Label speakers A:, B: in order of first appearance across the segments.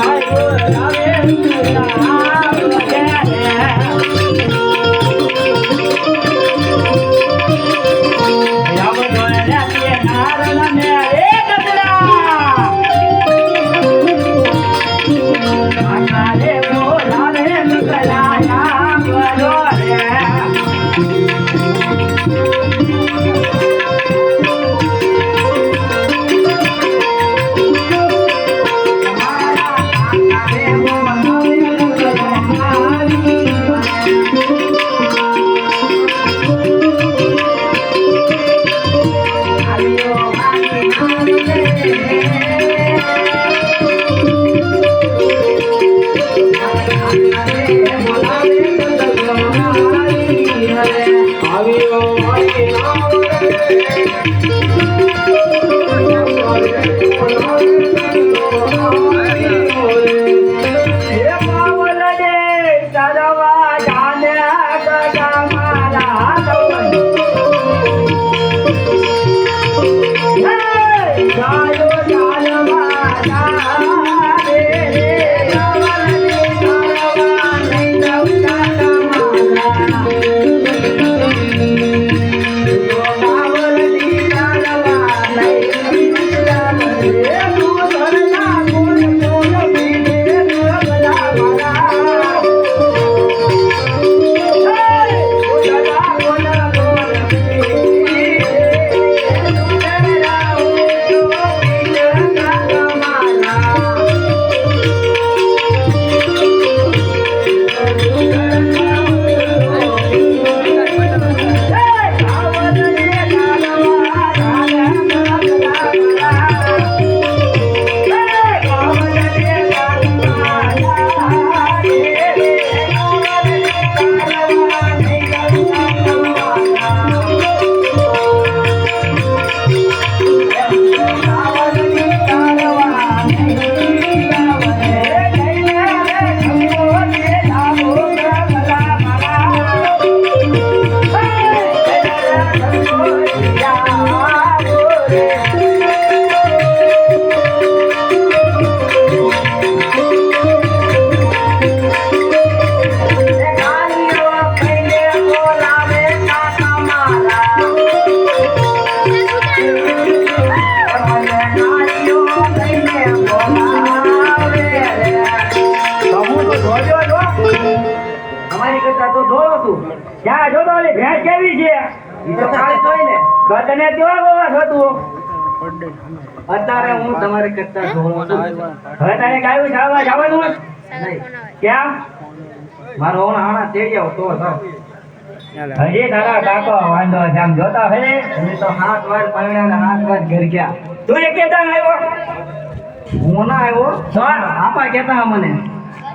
A: આવે Thank you. Thank you. ઓલી ભેંસ કેવી છે? ઈ તો કાળી જોઈ ને કદને કેવા ગોવા થતું અત્યારે હું તમારી કરતા છું. હવે તારે ગાયું ચાલવા જવાનું ક્યાં? મારો ઓણ આણા તેડી આવ તો. હજી તારા કાકો વાંધો છે. આમ જોતા હે તમે તો હાથ વાર પરણ્યા ને હાથ વાર ઘર ગયા. તું એ કેતા આવ્યો? હું ના આવ્યો. આપા કેતા મને.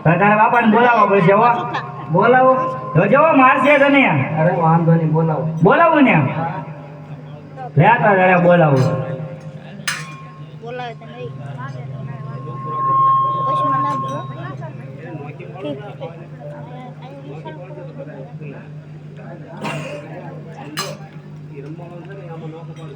A: તો તારા બાપાને બોલાવવા પડશે હો. બોલાવો. જો માર છે તને. અરે વાંધો નહીં બોલાવો. બોલાવો ને. લે તો જરા બોલાવો.
B: બોલાવે તને ஆமாம்
C: நோக்கப்பாடு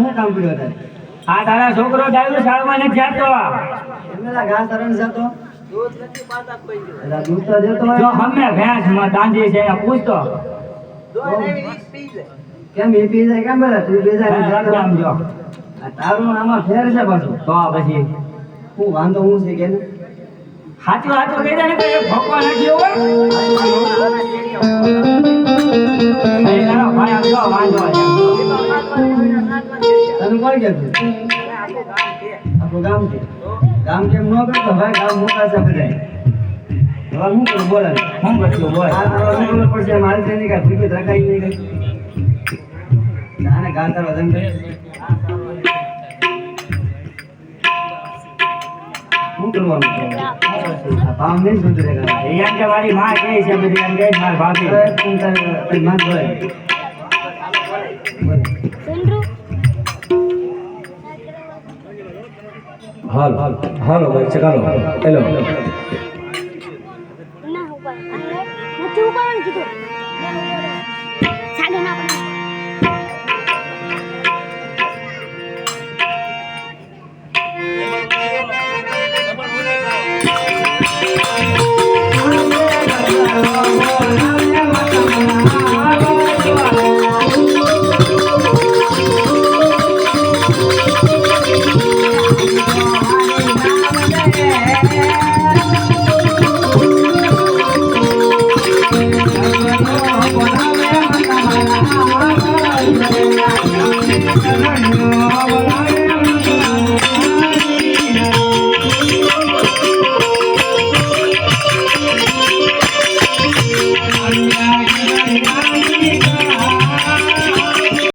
C: શું કામ પડ્યો તારે
A: આ તારા છોકરો ડાયરો શાળામાં નથી જાતો?
C: એમના ઘા તરણ જતો દૂધ તો દેતો
A: જો હમે ભેંસમાં દાંડી છે પૂછતો.
C: કેમ એ પી જાય કેમ બોલે તું પી જાય
A: ભેંસ જો?
C: તારું આમાં ફેર છે પાછું.
A: તો પછી?
C: હું વાંધો હું છે કે
A: સાચું સાચું કહી દે ને ભગવાન નથી હોય?
C: કોણ કહેતું આપણું ગામ છે ગામ કેમ ન કરતો ભાઈ ગામ મોટા છે બધાય હવે શું કરું બોલે
A: હું પછી બોલ
C: આ તારો શું પડશે મારી કાંઈ નહીં શું કરવાનું છે? ભાવ નહીં સુધરે કાંઈ.
A: કે મારી માં કહે છે બધી એમ કહે મારી ભાભી
C: હવે તું
D: હાલ હાલો ભાઈ ચકાલો હેલો.
B: Oh, my
A: God.